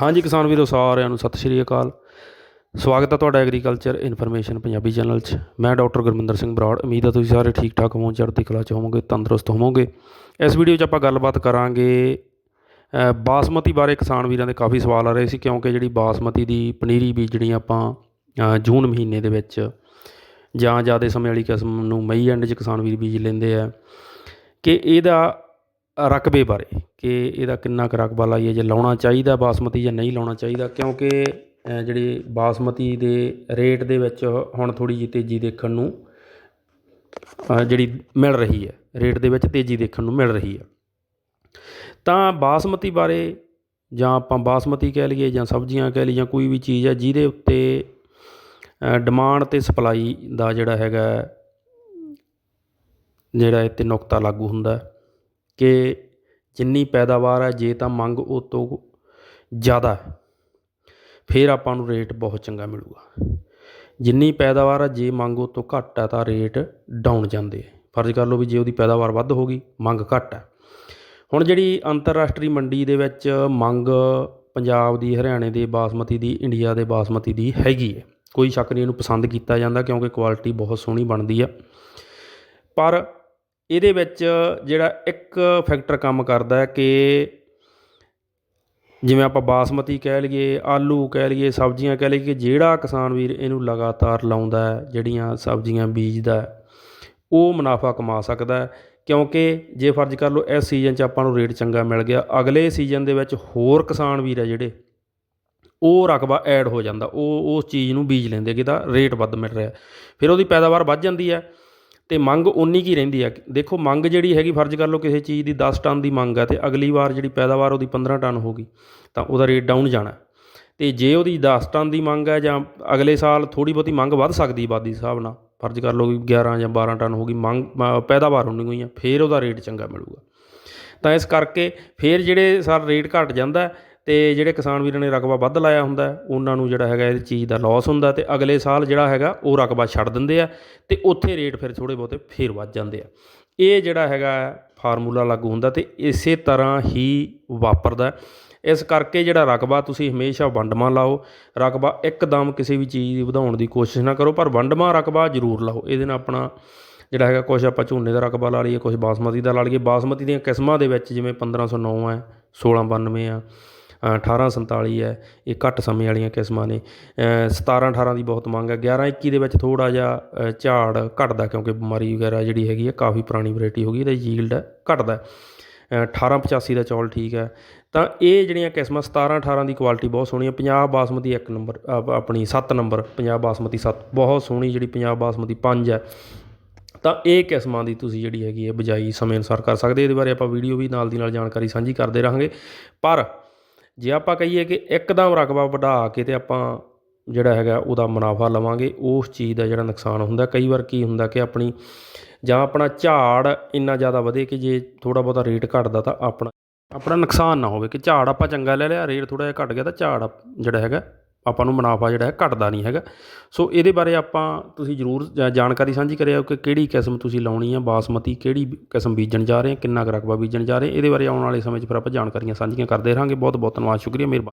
ਹਾਂਜੀ ਕਿਸਾਨ ਵੀਰੋ, ਸਾਰਿਆਂ ਨੂੰ ਸਤਿ ਸ਼੍ਰੀ ਅਕਾਲ। ਸਵਾਗਤ ਹੈ ਤੁਹਾਡਾ ਐਗਰੀਕਲਚਰ ਇਨਫੋਰਮੇਸ਼ਨ ਪੰਜਾਬੀ ਚੈਨਲ 'ਚ। ਮੈਂ ਡਾਕਟਰ ਗੁਰਮਿੰਦਰ ਸਿੰਘ ਬਰਾੜ, ਉਮੀਦ ਹੈ ਤੁਸੀਂ ਸਾਰੇ ਠੀਕ ਠਾਕ ਹੋਵੋ ਚੜ੍ਹਦੀ ਕਲਾ 'ਚ ਹੋਵੋਗੇ, ਤੰਦਰੁਸਤ ਹੋਵੋਗੇ। ਇਸ ਵੀਡੀਓ 'ਚ ਆਪਾਂ ਗੱਲਬਾਤ ਕਰਾਂਗੇ ਬਾਸਮਤੀ ਬਾਰੇ ਕਿਸਾਨ ਵੀਰਾਂ ਦੇ ਕਾਫੀ ਸਵਾਲ ਆ ਰਹੇ ਸੀ, ਕਿਉਂਕਿ ਜਿਹੜੀ ਬਾਸਮਤੀ ਦੀ ਪਨੀਰੀ ਬੀਜਣੀ ਆਪਾਂ ਜੂਨ ਮਹੀਨੇ ਦੇ ਵਿੱਚ ਜਾਂ ਜ਼ਿਆਦਾ ਸਮੇਂ ਵਾਲੀ ਕਿਸਮ ਨੂੰ ਮਈ ਐਂਡ 'ਚ ਕਿਸਾਨ ਵੀਰ ਬੀਜ ਲੈਂਦੇ ਆ। ਕਿ ਇਹਦਾ ਰਕਬੇ ਬਾਰੇ ਕਿ ਇਹਦਾ ਕਿੰਨਾ ਕੁ ਰਕਬਾ ਲਾਈਏ ਜੇ ਲਾਉਣਾ ਚਾਹੀਦਾ ਬਾਸਮਤੀ ਜਾਂ ਨਹੀਂ ਲਾਉਣਾ ਚਾਹੀਦਾ ਕਿਉਂਕਿ ਅ, ਜਿਹੜੀ ਬਾਸਮਤੀ ਦੇ ਰੇਟ ਦੇ ਵਿੱਚ ਹੁਣ ਥੋੜੀ ਜਿਹੀ ਤੇਜ਼ੀ ਦੇਖਣ ਨੂੰ ਜਿਹੜੀ ਮਿਲ ਰਹੀ ਹੈ ਰੇਟ ਦੇ ਵਿੱਚ ਤੇਜ਼ੀ ਦੇਖਣ ਨੂੰ ਮਿਲ ਰਹੀ ਹੈ। ਤਾਂ ਬਾਸਮਤੀ ਬਾਰੇ ਜਾਂ ਆਪਾਂ ਬਾਸਮਤੀ ਕਹਿ ਲਈਏ ਜਾਂ ਸਬਜ਼ੀਆਂ ਕਹਿ ਲਈਏ ਜਾਂ ਕੋਈ ਵੀ ਚੀਜ਼ ਹੈ ਜਿਹਦੇ ਉੱਤੇ ਡਿਮਾਂਡ ਤੇ ਸਪਲਾਈ ਦਾ ਜਿਹੜਾ ਹੈਗਾ ਜਿਹੜਾ ਇੱਥੇ ਨੁਕਤਾ ਲਾਗੂ ਹੁੰਦਾ ਕਿ ਜਿੰਨੀ ਪੈਦਾਵਾਰ ਹੈ ਜੇ ਤਾਂ ਮੰਗ ਉਹ ਤੋਂ ਜ਼ਿਆਦਾ ਫਿਰ ਆਪਾਂ ਨੂੰ ਰੇਟ ਬਹੁਤ ਚੰਗਾ ਮਿਲੂਗਾ। ਜਿੰਨੀ ਪੈਦਾਵਾਰ ਹੈ ਜੇ ਮੰਗ ਉਹ ਤੋਂ ਘੱਟ ਹੈ ਤਾਂ ਰੇਟ ਡਾਊਨ ਜਾਂਦੇ ਹੈ ਫਰਜ਼ ਕਰ ਲਓ ਵੀ ਜੇ ਉਹਦੀ ਪੈਦਾਵਾਰ ਵੱਧ ਹੋ ਗਈ, ਮੰਗ ਘੱਟ ਹੈ ਹੁਣ ਜਿਹੜੀ ਅੰਤਰਰਾਸ਼ਟਰੀ ਮੰਡੀ ਦੇ ਵਿੱਚ ਮੰਗ ਪੰਜਾਬ ਦੀ, ਹਰਿਆਣੇ ਦੇ, ਬਾਸਮਤੀ ਦੀ, ਇੰਡੀਆ ਦੇ ਬਾਸਮਤੀ ਦੀ ਹੈਗੀ ਹੈ। ਕੋਈ ਸ਼ੱਕ ਨਹੀਂ, ਇਹਨੂੰ ਪਸੰਦ ਕੀਤਾ ਜਾਂਦਾ ਕਿਉਂਕਿ ਕੁਆਲਿਟੀ ਬਹੁਤ ਸੋਹਣੀ ਬਣਦੀ ਆ। ਪਰ ਇਹਦੇ ਵਿੱਚ ਜਿਹੜਾ ਇੱਕ ਫੈਕਟਰ ਕੰਮ ਕਰਦਾ ਕਿ ਜਿਵੇਂ ਆਪਾਂ ਬਾਸਮਤੀ ਕਹਿ ਲਈਏ, ਆਲੂ ਕਹਿ ਲਈਏ, ਸਬਜ਼ੀਆਂ ਕਹਿ ਲਈਏ ਕਿ ਜਿਹੜਾ ਕਿਸਾਨ ਵੀਰ ਇਹਨੂੰ ਲਗਾਤਾਰ ਲਾਉਂਦਾ ਜਿਹੜੀਆਂ ਸਬਜ਼ੀਆਂ ਬੀਜਦਾ ਉਹ ਮੁਨਾਫਾ ਕਮਾ ਸਕਦਾ ਕਿਉਂਕਿ ਜੇ ਫਰਜ਼ ਕਰ ਲਓ ਇਸ ਸੀਜ਼ਨ 'ਚ ਆਪਾਂ ਨੂੰ ਰੇਟ ਚੰਗਾ ਮਿਲ ਗਿਆ, ਅਗਲੇ ਸੀਜ਼ਨ ਦੇ ਵਿੱਚ ਹੋਰ ਕਿਸਾਨ ਵੀਰ ਹੈ ਜਿਹੜੇ, ਉਹ ਰਕਬਾ ਐਡ ਹੋ ਜਾਂਦਾ, ਉਹ ਉਸ ਚੀਜ਼ ਨੂੰ ਬੀਜ ਲੈਂਦੇ ਕਿ ਇਹਦਾ ਰੇਟ ਵੱਧ ਮਿਲ ਰਿਹਾ ਫਿਰ ਉਹਦੀ ਪੈਦਾਵਾਰ ਵੱਧ ਜਾਂਦੀ ਹੈ। ਅਤੇ ਮੰਗ ਉਨੀ ਕੀ ਰਹਿੰਦੀ ਹੈ ਦੇਖੋ ਮੰਗ ਜਿਹੜੀ ਹੈਗੀ ਫਰਜ਼ ਕਰ ਲਓ ਕਿਸੇ ਚੀਜ਼ ਦੀ 10 ਟਨ ਦੀ ਮੰਗ ਹੈ ਅਤੇ ਅਗਲੀ ਵਾਰ ਜਿਹੜੀ ਪੈਦਾਵਾਰ ਉਹਦੀ 15 ਟਨ ਹੋ ਗਈ, ਤਾਂ ਉਹਦਾ ਰੇਟ ਡਾਊਨ ਜਾਣਾ। ਅਤੇ ਜੇ ਉਹਦੀ 10 ਟਨ ਦੀ ਮੰਗ ਹੈ ਜਾਂ ਅਗਲੇ ਸਾਲ ਥੋੜ੍ਹੀ ਬਹੁਤੀ ਮੰਗ ਵੱਧ ਸਕਦੀ ਆਬਾਦੀ ਦੇ ਹਿਸਾਬ ਨਾਲ, ਫਰਜ਼ ਕਰ ਲਓ ਵੀ 11 ਜਾਂ 12 ਟਨ ਹੋ ਗਈ, ਮੰਗ ਪੈਦਾਵਾਰ ਉਨੀ ਹੋਈ ਹੈ ਫਿਰ ਉਹਦਾ ਰੇਟ ਚੰਗਾ ਮਿਲੂਗਾ। ਤਾਂ ਇਸ ਕਰਕੇ ਫਿਰ ਜਿਹੜੇ ਸਰ ਰੇਟ ਘਟ ਜਾਂਦਾ ਅਤੇ ਜਿਹੜੇ ਕਿਸਾਨ ਵੀਰਾਂ ਨੇ ਰਕਬਾ ਵੱਧ ਲਾਇਆ ਹੁੰਦਾ, ਉਹਨਾਂ ਨੂੰ ਜਿਹੜਾ ਹੈਗਾ ਇਹ ਚੀਜ਼ ਦਾ ਲੋਸ ਹੁੰਦਾ ਅਤੇ ਅਗਲੇ ਸਾਲ ਜਿਹੜਾ ਹੈਗਾ ਉਹ ਰਕਬਾ ਛੱਡ ਦਿੰਦੇ ਆ ਅਤੇ ਉੱਥੇ ਰੇਟ ਫਿਰ ਥੋੜ੍ਹੇ ਬਹੁਤੇ ਫੇਰ ਵੱਧ ਜਾਂਦੇ ਆ। ਇਹ ਜਿਹੜਾ ਹੈਗਾ ਫਾਰਮੂਲਾ ਲਾਗੂ ਹੁੰਦਾ ਅਤੇ ਇਸੇ ਤਰ੍ਹਾਂ ਹੀ ਵਾਪਰਦਾ। ਇਸ ਕਰਕੇ ਜਿਹੜਾ ਰਕਬਾ ਤੁਸੀਂ ਹਮੇਸ਼ਾ ਵੰਡਮਾ ਲਾਓ, ਰਕਬਾ ਇੱਕਦਮ ਕਿਸੇ ਵੀ ਚੀਜ਼ ਦੀ ਵਧਾਉਣ ਦੀ ਕੋਸ਼ਿਸ਼ ਨਾ ਕਰੋ, ਪਰ ਵੰਡਮਾ ਰਕਬਾ ਜ਼ਰੂਰ ਲਾਓ। ਇਹਦੇ ਨਾਲ ਆਪਣਾ ਜਿਹੜਾ ਹੈਗਾ ਕੁਝ ਆਪਾਂ ਝੋਨੇ ਦਾ ਰਕਬਾ ਲਾ ਲਈਏ ਕੁਝ ਬਾਸਮਤੀ ਦਾ ਲਾ ਲਈਏ। ਬਾਸਮਤੀ ਦੀਆਂ ਕਿਸਮਾਂ ਦੇ ਵਿੱਚ ਜਿਵੇਂ 1509 ਹੈ 1692 ਆ 1847 ਹੈ ਇਹ ਘੱਟ ਸਮੇਂ ਵਾਲੀਆਂ ਕਿਸਮਾਂ ਨੇ। ਅ, 17 18 ਦੀ ਬਹੁਤ ਮੰਗ ਹੈ। 11 21 ਦੇ ਵਿੱਚ ਥੋੜਾ ਜਿਹਾ ਝਾੜ ਘਟਦਾ ਕਿਉਂਕਿ ਬਿਮਾਰੀ ਵਗੈਰਾ ਜਿਹੜੀ ਹੈਗੀ ਹੈ ਕਾਫੀ ਪੁਰਾਣੀ ਵੈਰਾਈਟੀ ਹੋ ਗਈ ਇਹਦਾ ਯੀਲਡ ਘਟਦਾ। ਅ, 18 85 ਦਾ ਚੌਲ ਠੀਕ ਹੈ। ਤਾਂ ਇਹ ਜਿਹੜੀਆਂ ਕਿਸਮਾਂ 17 18 ਦੀ ਕੁਆਲਿਟੀ ਬਹੁਤ ਸੋਹਣੀ ਹੈ ਪੰਜਾਬ ਬਾਸਮਤੀ 1 ਨੰਬਰ ਆਪਣੀ 7 ਨੰਬਰ ਪੰਜਾਬ ਬਾਸਮਤੀ 7 ਬਹੁਤ ਸੋਹਣੀ ਜਿਹੜੀ ਪੰਜਾਬ ਬਾਸਮਤੀ 5 ਹੈ। ਤਾਂ ਇਹ ਕਿਸਮਾਂ ਦੀ ਤੁਸੀਂ ਜਿਹੜੀ ਹੈਗੀ ਹੈ ਬਜਾਈ ਸਮੇਂ ਅਨੁਸਾਰ ਕਰ ਸਕਦੇ ਇਹਦੇ ਬਾਰੇ ਆਪਾਂ ਵੀਡੀਓ ਵੀ ਨਾਲ ਦੀ ਨਾਲ ਜਾਣਕਾਰੀ ਸਾਂਝੀ ਕਰਦੇ ਰਹਾਂਗੇ। ਪਰ ਜੇ ਆਪਾਂ ਕਹੀਏ ਕਿ ਇੱਕਦਮ ਰਕਬਾ ਵਧਾ ਕੇ ਤੇ ਆਪਾਂ ਜਿਹੜਾ ਹੈਗਾ ਉਹਦਾ ਮੁਨਾਫਾ ਲਵਾਂਗੇ, ਉਸ ਚੀਜ਼ ਦਾ ਜਿਹੜਾ ਨੁਕਸਾਨ ਹੁੰਦਾ। ਕਈ ਵਾਰ ਕੀ ਹੁੰਦਾ ਕਿ ਆਪਣੀ ਜਾਂ ਆਪਣਾ ਝਾੜ ਇੰਨਾ ਜ਼ਿਆਦਾ ਵਧੇ ਕਿ ਜੇ ਥੋੜਾ ਬਹੁਤਾ ਰੇਟ ਘਟਦਾ ਤਾਂ ਆਪਣਾ ਆਪਣਾ ਨੁਕਸਾਨ ਨਾ ਹੋਵੇ ਕਿ ਝਾੜ ਆਪਾਂ ਚੰਗਾ ਲੈ ਲਿਆ, ਰੇਟ ਥੋੜਾ ਜਿਹਾ ਘਟ ਗਿਆ ਤਾਂ ਝਾੜ ਜਿਹੜਾ ਹੈਗਾ ਆਪਾਂ ਨੂੰ ਮੁਨਾਫਾ ਜਿਹੜਾ ਹੈ ਘਟਦਾ ਨਹੀਂ ਹੈਗਾ। ਸੋ ਇਹਦੇ ਬਾਰੇ ਆਪਾਂ ਤੁਸੀਂ ਜ਼ਰੂਰ ਜਾ- ਜਾਣਕਾਰੀ ਸਾਂਝੀ ਕਰਿਓ ਕਿ ਕਿਹੜੀ ਕਿਸਮ ਤੁਸੀਂ ਲਾਉਣੀ ਆ, ਬਾਸਮਤੀ ਕਿਹੜੀ ਕਿਸਮ ਬੀਜਣ ਜਾ ਰਹੇ ਆ, ਕਿੰਨਾ ਕੁ ਰਕਬਾ ਬੀਜਣ ਜਾ ਰਹੇ ਇਹਦੇ ਬਾਰੇ ਆਉਣ ਵਾਲੇ ਸਮੇਂ 'ਚ ਫਿਰ ਆਪਾਂ ਜਾਣਕਾਰੀਆਂ ਸਾਂਝੀਆਂ ਕਰਦੇ ਰਹਾਂਗੇ। ਬਹੁਤ ਬਹੁਤ ਧੰਨਵਾਦ, ਸ਼ੁਕਰੀਆ, ਮਿਹਰਬਾਨੀ।